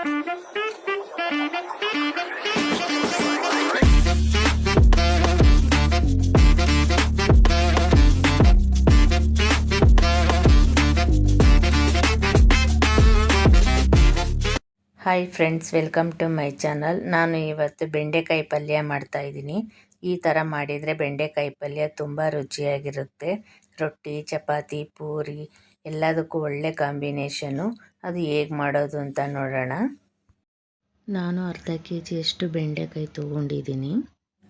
Hi friends welcome to my channel ನಾನು ಇವತ್ತು ಬೆಂಡೆಕಾಯಿ ಪಲ್ಯ ಮಾಡ್ತಾ ಇದ್ದೀನಿ. ಈ ಥರ ಮಾಡಿದರೆ ಬೆಂಡೆಕಾಯಿ ಪಲ್ಯ ತುಂಬ ರುಚಿಯಾಗಿರುತ್ತೆ. ರೊಟ್ಟಿ, ಚಪಾತಿ, ಪೂರಿ ಎಲ್ಲದಕ್ಕೂ ಒಳ್ಳೆ ಕಾಂಬಿನೇಷನ್ನು. ಅದು ಹೇಗೆ ಮಾಡೋದು ಅಂತ ನೋಡೋಣ. ನಾನು ಅರ್ಧ ಕೆ ಜಿಯಷ್ಟು ಬೆಂಡೆಕಾಯಿ ತೊಗೊಂಡಿದ್ದೀನಿ.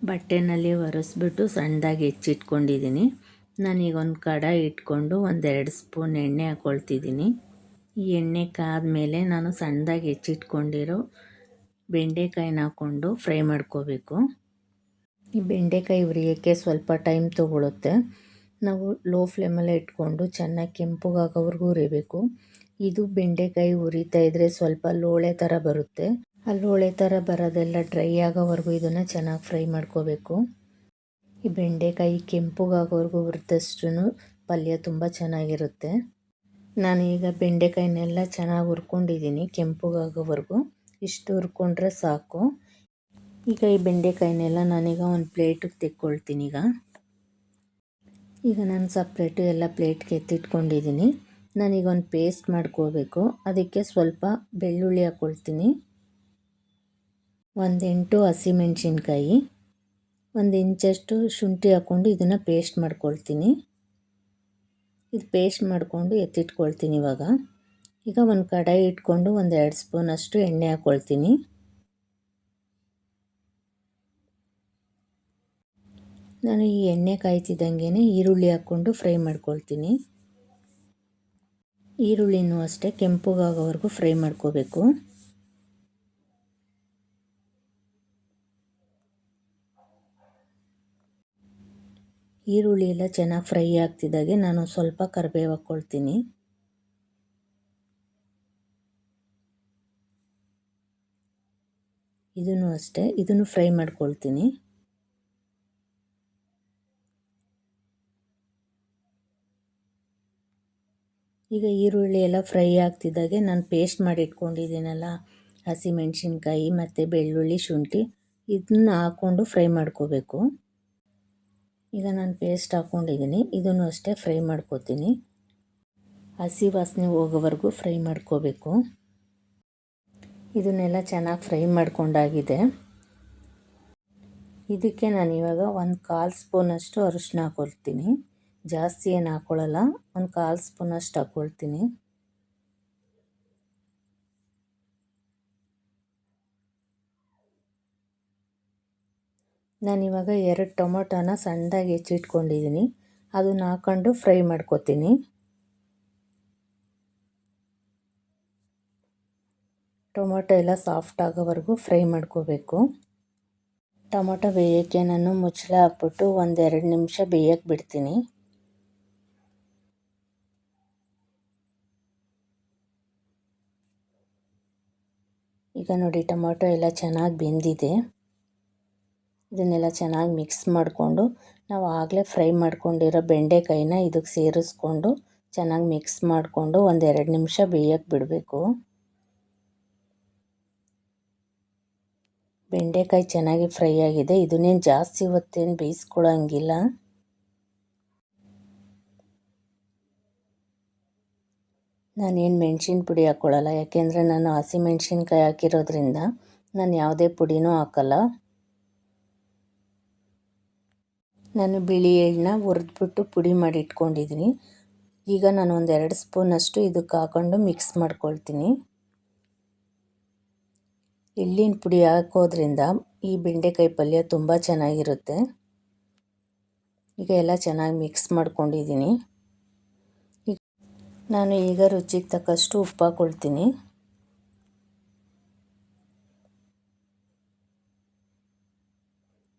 ಬಟ್ಟೆನಲ್ಲಿ ಒರೆಸ್ಬಿಟ್ಟು ಸಣ್ಣದಾಗಿ ಹೆಚ್ಚಿಟ್ಕೊಂಡಿದ್ದೀನಿ. ನಾನೀಗ ಒಂದು ಕಡಾಯಿ ಇಟ್ಕೊಂಡು ಒಂದೆರಡು ಸ್ಪೂನ್ ಎಣ್ಣೆ ಹಾಕ್ಕೊಳ್ತಿದ್ದೀನಿ ಈ ಎಣ್ಣೆ ಕಾದ್ಮೇಲೆ ನಾನು ಸಣ್ಣದಾಗಿ ಹೆಚ್ಚಿಟ್ಕೊಂಡಿರೋ ಬೆಂಡೆಕಾಯಿನ ಹಾಕ್ಕೊಂಡು ಫ್ರೈ ಮಾಡ್ಕೋಬೇಕು. ಈ ಬೆಂಡೆಕಾಯಿ ಹುರಿಯೋಕ್ಕೆ ಸ್ವಲ್ಪ ಟೈಮ್ ತೊಗೊಳುತ್ತೆ. ನಾವು ಲೋ ಫ್ಲೇಮಲ್ಲೇ ಇಟ್ಕೊಂಡು ಚೆನ್ನಾಗಿ ಕೆಂಪುಗಾಗೋವರೆಗೂ ಹುರಿಬೇಕು. ಇದು ಬೆಂಡೆಕಾಯಿ ಹುರಿತಾ ಇದ್ದರೆ ಸ್ವಲ್ಪ ಲೋಳೆ ಥರ ಬರುತ್ತೆ. ಆ ಲೋಳೆ ಥರ ಬರೋದೆಲ್ಲ ಡ್ರೈ ಆಗೋವರೆಗೂ ಇದನ್ನು ಚೆನ್ನಾಗಿ ಫ್ರೈ ಮಾಡ್ಕೋಬೇಕು. ಈ ಬೆಂಡೆಕಾಯಿ ಕೆಂಪುಗಾಗೋವರೆಗೂ ಹುರಿದಷ್ಟು ಪಲ್ಯ ತುಂಬ ಚೆನ್ನಾಗಿರುತ್ತೆ. ನಾನು ಈಗ ಬೆಂಡೆಕಾಯಿನೆಲ್ಲ ಚೆನ್ನಾಗಿ ಹುರ್ಕೊಂಡಿದ್ದೀನಿ ಕೆಂಪಗಾಗೋವರೆಗೂ. ಇಷ್ಟು ಹುರ್ಕೊಂಡ್ರೆ ಸಾಕು. ಈಗ ಈ ಬೆಂಡೆಕಾಯಿನೆಲ್ಲ ನಾನೀಗ ಒಂದು ಪ್ಲೇಟಿಗೆ ತೆಕ್ಕೊಳ್ತೀನಿ ಈಗ. ಈಗ ನಾನು ಸಪ್ರೇಟು ಎಲ್ಲ ಪ್ಲೇಟ್ಗೆ ಎತ್ತಿಟ್ಕೊಂಡಿದ್ದೀನಿ ನಾನೀಗ ಒಂದು ಪೇಸ್ಟ್ ಮಾಡ್ಕೋಬೇಕು. ಅದಕ್ಕೆ ಸ್ವಲ್ಪ ಬೆಳ್ಳುಳ್ಳಿ ಹಾಕ್ಕೊಳ್ತೀನಿ ಒಂದು ಎಂಟು ಹಸಿಮೆಣ್ಸಿನ್ಕಾಯಿ ಒಂದು ಇಂಚಷ್ಟು ಶುಂಠಿ ಹಾಕ್ಕೊಂಡು ಇದನ್ನು ಪೇಸ್ಟ್ ಮಾಡ್ಕೊಳ್ತೀನಿ. ಇದು ಪೇಸ್ಟ್ ಮಾಡಿಕೊಂಡು ಎತ್ತಿಟ್ಕೊಳ್ತೀನಿ ಇವಾಗ. ಈಗ ಒಂದು ಕಡಾಯಿ ಇಟ್ಕೊಂಡು ಒಂದು ಎರಡು ಸ್ಪೂನಷ್ಟು ಎಣ್ಣೆ ಹಾಕ್ಕೊಳ್ತೀನಿ ನಾನು ಈ ಎಣ್ಣೆ ಕಾಯ್ತಿದ್ದಂಗೆ ಈರುಳ್ಳಿ ಹಾಕ್ಕೊಂಡು ಫ್ರೈ ಮಾಡ್ಕೊಳ್ತೀನಿ. ಈರುಳ್ಳಿನೂ ಅಷ್ಟೇ ಕೆಂಪುಗಾಗೋವರೆಗೂ ಫ್ರೈ ಮಾಡ್ಕೋಬೇಕು. ಈರುಳ್ಳಿ ಎಲ್ಲ ಚೆನ್ನಾಗಿ ಫ್ರೈ ಆಗ್ತಿದ್ದಾಗೆ ನಾನು ಸ್ವಲ್ಪ ಕರಿಬೇವು ಹಾಕ್ಕೊಳ್ತೀನಿ. ಇದನ್ನು ಅಷ್ಟೇ, ಇದನ್ನು ಫ್ರೈ ಮಾಡ್ಕೊಳ್ತೀನಿ. ಈಗ ಈರುಳ್ಳಿ ಎಲ್ಲ ಫ್ರೈ ಆಗ್ತಿದ್ದಾಗೆ ನಾನು ಪೇಸ್ಟ್ ಮಾಡಿ ಇಟ್ಕೊಂಡಿದ್ದೀನಲ್ಲ ಹಸಿಮೆಣ್ಸಿನ್ಕಾಯಿ ಮತ್ತು ಬೆಳ್ಳುಳ್ಳಿ, ಶುಂಠಿ ಇದನ್ನ ಹಾಕ್ಕೊಂಡು ಫ್ರೈ ಮಾಡ್ಕೋಬೇಕು. ಈಗ ನಾನು ಪೇಸ್ಟ್ ಹಾಕ್ಕೊಂಡಿದ್ದೀನಿ ಇದನ್ನು ಅಷ್ಟೇ ಫ್ರೈ ಮಾಡ್ಕೋತೀನಿ. ಹಸಿ ವಾಸನೆ ಹೋಗೋವರೆಗೂ ಫ್ರೈ ಮಾಡ್ಕೋಬೇಕು. ಇದನ್ನೆಲ್ಲ ಚೆನ್ನಾಗಿ ಫ್ರೈ ಮಾಡ್ಕೊಂಡಾಗಿದೆ. ಇದಕ್ಕೆ ನಾನು ಇವಾಗ ಒಂದು ಕಾಲು ಸ್ಪೂನಷ್ಟು ಅರಿಶಿನ ಹಾಕ್ಕೊಳ್ತೀನಿ ಜಾಸ್ತಿ ಏನು ಹಾಕ್ಕೊಳ್ಳಲ್ಲ ಒಂದು ಕಾಲು ಸ್ಪೂನ್ ಅಷ್ಟು ಹಾಕ್ಕೊಳ್ತೀನಿ ನಾನಿವಾಗ ಎರಡು ಟೊಮೊಟೊನ ಸಣ್ಣದಾಗಿ ಹೆಚ್ಚಿಟ್ಕೊಂಡಿದ್ದೀನಿ ಅದನ್ನ ಹಾಕ್ಕೊಂಡು ಫ್ರೈ ಮಾಡ್ಕೊತೀನಿ. ಟೊಮೊಟೊ ಎಲ್ಲ ಸಾಫ್ಟ್ ಆಗೋವರೆಗೂ ಫ್ರೈ ಮಾಡ್ಕೋಬೇಕು. ಟೊಮೊಟೊ ಬೇಯೋಕ್ಕೆ ನಾನು ಮುಚ್ಚಳ ಹಾಕ್ಬಿಟ್ಟು ಒಂದೆರಡು ನಿಮಿಷ ಬೇಯಕ್ಕೆ ಬಿಡ್ತೀನಿ. ಈಗ ನೋಡಿ, ಟೊಮೊಟೊ ಎಲ್ಲ ಚೆನ್ನಾಗಿ ಬೆಂದಿದೆ. ಇದನ್ನೆಲ್ಲ ಚೆನ್ನಾಗಿ ಮಿಕ್ಸ್ ಮಾಡಿಕೊಂಡು, ನಾವು ಆಗಲೇ ಫ್ರೈ ಮಾಡ್ಕೊಂಡಿರೋ ಬೆಂಡೆಕಾಯಿನ ಇದಕ್ಕೆ ಸೇರಿಸ್ಕೊಂಡು ಚೆನ್ನಾಗಿ ಮಿಕ್ಸ್ ಮಾಡಿಕೊಂಡು ಒಂದೆರಡು ನಿಮಿಷ ಬೇಯಕ್ಕೆ ಬಿಡಬೇಕು. ಬೆಂಡೆಕಾಯಿ ಚೆನ್ನಾಗಿ ಫ್ರೈ ಆಗಿದೆ. ಇದನ್ನೇನು ಜಾಸ್ತಿ ಹೊತ್ತೇನು ಬೇಯಿಸ್ಕೊಳ್ಳೋಂಗಿಲ್ಲ ನಾನೇನು ಮೆಣ್ಸಿನ ಪುಡಿ ಹಾಕ್ಕೊಳ್ಳಲ್ಲ ಯಾಕೆಂದರೆ ನಾನು ಹಸಿಮೆಣ್ಸಿನ್ಕಾಯಿ ಹಾಕಿರೋದ್ರಿಂದ ನಾನು ಯಾವುದೇ ಪುಡಿನೂ ಹಾಕಲ್ಲ. ನಾನು ಬಿಳಿ ಎಳ್ಳನ್ನ ಹುರಿದ್ಬಿಟ್ಟು ಪುಡಿ ಮಾಡಿ ಇಟ್ಕೊಂಡಿದ್ದೀನಿ ಈಗ ನಾನು ಒಂದು ಎರಡು ಸ್ಪೂನಷ್ಟು ಇದಕ್ಕೆ ಹಾಕ್ಕೊಂಡು ಮಿಕ್ಸ್ ಮಾಡ್ಕೊಳ್ತೀನಿ. ಎಳ್ಳಿನ ಪುಡಿ ಹಾಕೋದ್ರಿಂದ ಈ ಬೆಂಡೆಕಾಯಿ ಪಲ್ಯ ತುಂಬ ಚೆನ್ನಾಗಿರುತ್ತೆ. ಈಗ ಎಲ್ಲ ಚೆನ್ನಾಗಿ ಮಿಕ್ಸ್ ಮಾಡ್ಕೊಂಡಿದ್ದೀನಿ ನಾನು ಈಗ ರುಚಿಗೆ ತಕ್ಕಷ್ಟು ಉಪ್ಪು ಹಾಕೊಳ್ತೀನಿ.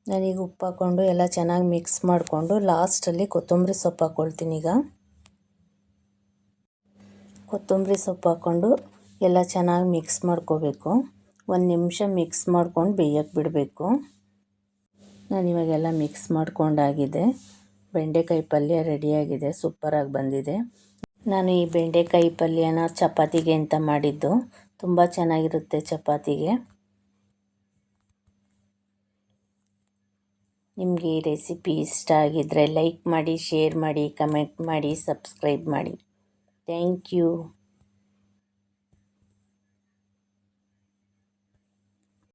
ನಾನೀಗ ಉಪ್ಪು ಹಾಕ್ಕೊಂಡು ಎಲ್ಲ ಚೆನ್ನಾಗಿ ಮಿಕ್ಸ್ ಮಾಡಿಕೊಂಡು ಲಾಸ್ಟಲ್ಲಿ ಕೊತ್ತಂಬರಿ ಸೊಪ್ಪು ಹಾಕ್ಕೊಳ್ತೀನಿ ಈಗ. ಕೊತ್ತಂಬರಿ ಸೊಪ್ಪು ಹಾಕ್ಕೊಂಡು ಎಲ್ಲ ಚೆನ್ನಾಗಿ ಮಿಕ್ಸ್ ಮಾಡ್ಕೋಬೇಕು. ಒಂದು ನಿಮಿಷ ಮಿಕ್ಸ್ ಮಾಡ್ಕೊಂಡು ಬೇಯಕ್ಕೆ ಬಿಡಬೇಕು. ನಾನು ಇವಾಗೆಲ್ಲ ಮಿಕ್ಸ್ ಮಾಡ್ಕೊಂಡಾಗಿದೆ. ಬೆಂಡೆಕಾಯಿ ಪಲ್ಯ ರೆಡಿಯಾಗಿದೆ ಸೂಪರಾಗಿ ಬಂದಿದೆ. ನಾನು ಈ ಬೆಂಡೆಕಾಯಿ ಪಲ್ಯನ ಚಪಾತಿಗೆ ಅಂತ ಮಾಡಿದ್ದು? ತುಂಬ ಚೆನ್ನಾಗಿರುತ್ತೆ ಚಪಾತಿಗೆ. ನಿಮಗೆ ಈ ರೆಸಿಪಿ ಇಷ್ಟ ಆಗಿದ್ದರೆ ಲೈಕ್ ಮಾಡಿ, ಶೇರ್ ಮಾಡಿ, ಕಮೆಂಟ್ ಮಾಡಿ, ಸಬ್ಸ್ಕ್ರೈಬ್ ಮಾಡಿ. Thank you.